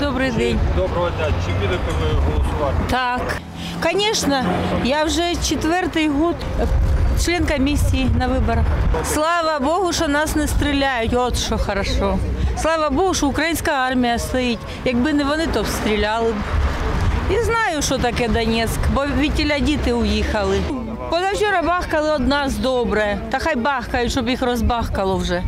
Добрий день. Доброго дня. Чи підете ви голосувати? Так, звісно, я вже четвертий год член комісії на виборах. Слава Богу, що нас не стріляють. От що хорошо. Слава Богу, що українська армія стоїть. Якби не вони, то б стріляли б. І знаю, що таке Донецьк, бо відтіля діти уїхали. Позавчора бахкали од нас добре. Та хай бахкають, щоб їх розбахкало вже.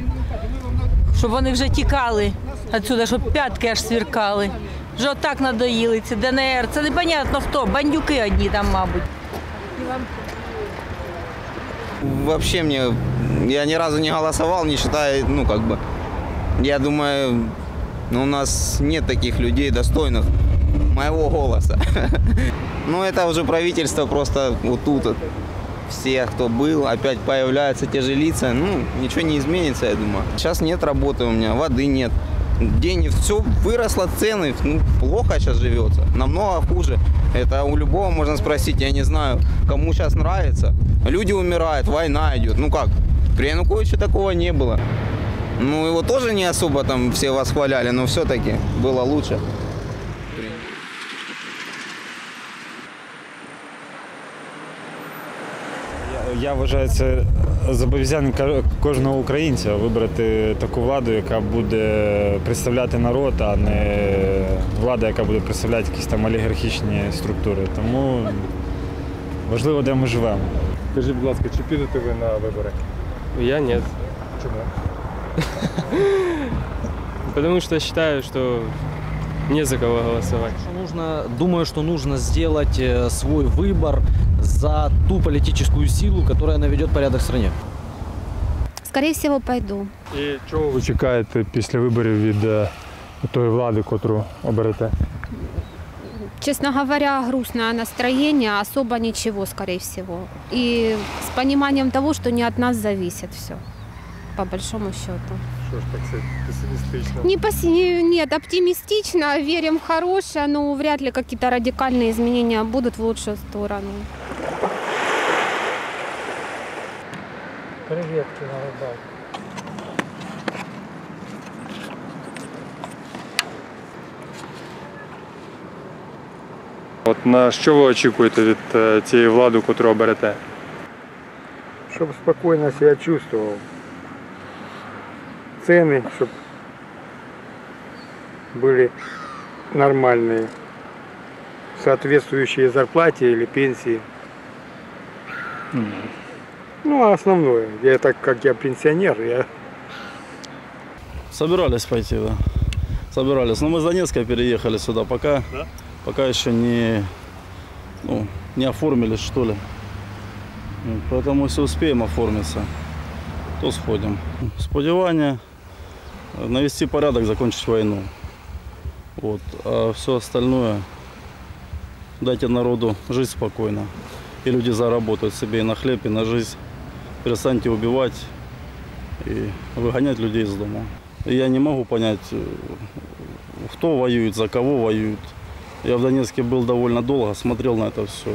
Щоб вони вже тікали відсюди, щоб п'ятки аж свіркали. Вже отак надоїли ці ДНР. Це непонятно хто, бандюки одні там, мабуть. Вообще мне, я ни разу не голосовал, не считая, ну как бы, я думаю, ну, у нас нет таких людей достойных моего голоса. Ну это уже правительство просто вот тут вот все, кто был, опять появляются те же лица, ну ничего не изменится, я думаю. Сейчас нет работы у меня, воды нет. Денег, все выросло цены, ну, плохо сейчас живется, намного хуже. Это у любого можно спросить, я не знаю, кому сейчас нравится. Люди умирают, война идет. Ну как, при Януковиче такого не было. Ну, его тоже не особо там все восхваляли, но все-таки было лучше. Я вважаю, це зобов'язання кожного українця вибрати таку владу, яка буде представляти народ, а не влада, яка буде представляти якісь там олігархічні структури. Тому важливо, де ми живемо. Скажіть, будь ласка, чи підете ви на вибори? Я нет. Чому? Потому что считаю, что не за кого голосовать. Что Нужно, думаю, что нужно сделать э, свой выбор за ту политическую силу, которая наведет порядок в стране. Скорее всего, пойду. І чого ви чекаєте після виборів від е, тої влади, котру оберете? Честно говоря, грустное настроение, особо ничего, скорее всего. И с пониманием того, что не от нас зависит все, по большому счету. Що ж так це песимістично? Не пос- не- Нет, оптимистично, верим в хорошее, но вряд ли какие-то радикальные изменения будут в лучшую сторону. От на що ви очікуєте від е, цієї влади, котру оберете? чтобы спокойно себя чувствовал. Цены, чтобы были нормальные, соответствующие зарплате или пенсии. Ну, а основное, я так как я пенсионер, я Собирались пойти, да. Собирались. Но мы с Донецка переехали сюда. Пока, пока еще не, ну, не оформились, что ли. Ну, Поэтому если успеем оформиться, то сходим. Сподівання э, навести порядок, закончить войну. Вот. А все остальное дайте народу жить спокойно. И люди заработают себе и на хлеб, и на жизнь. Перестаньте убивать и выгонять людей из дома. И я не могу понять, кто воюет, за кого воюют. Я в Донецке был довольно долго, смотрел на это все.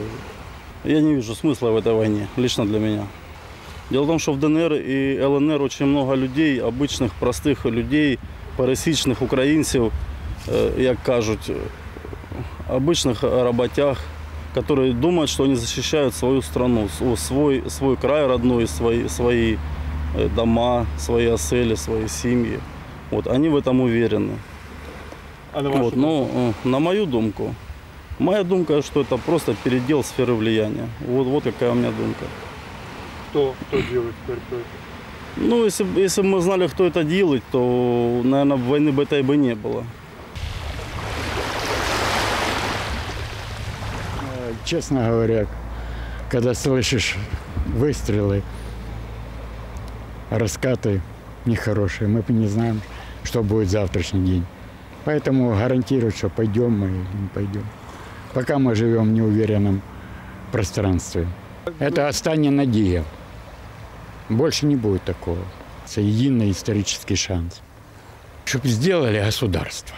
Я не вижу смысла в этой войне, лично для меня. Дело в том, что в ДНР и ЛНР очень много людей, обычных, простых людей, пересічних українців, э, як кажуть, э, обычных работяг, которые думают, что они защищают свою страну, с- свой, свой край родной, свои, свои э, дома, свои осели, свои семьи. Вот, они в этом уверены. А на Вот, но э, на мою думку, моя думка, что это просто передел сферы влияния. Вот, вот какая у меня думка. хто, хто ділить територію? Ну, если, б- если бы мы знали, кто это делает, то, наверное, войны бы этой бы не было. Честно говоря, когда слышишь выстрелы, раскаты нехорошие, мы не знаем, что будет завтрашний день. Поэтому гарантировать, что пойдем мы или не пойдем. Пока мы живем в неуверенном пространстве. Это остання надія. Больше не будет такого. Это единый исторический шанс. Чтобы сделали государство.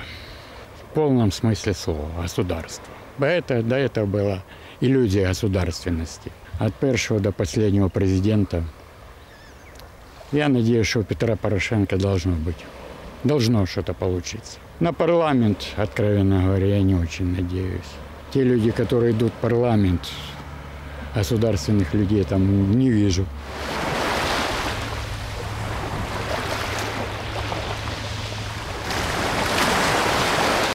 В полном смысле слова государство. Это, до этого была иллюзия государственности. От первого до последнего президента. Я надеюсь, что у Петра Порошенко должно быть должно что-то получиться. На парламент, откровенно говоря, я не очень надеюсь. Те люди, которые идут в парламент, государственных людей там не вижу.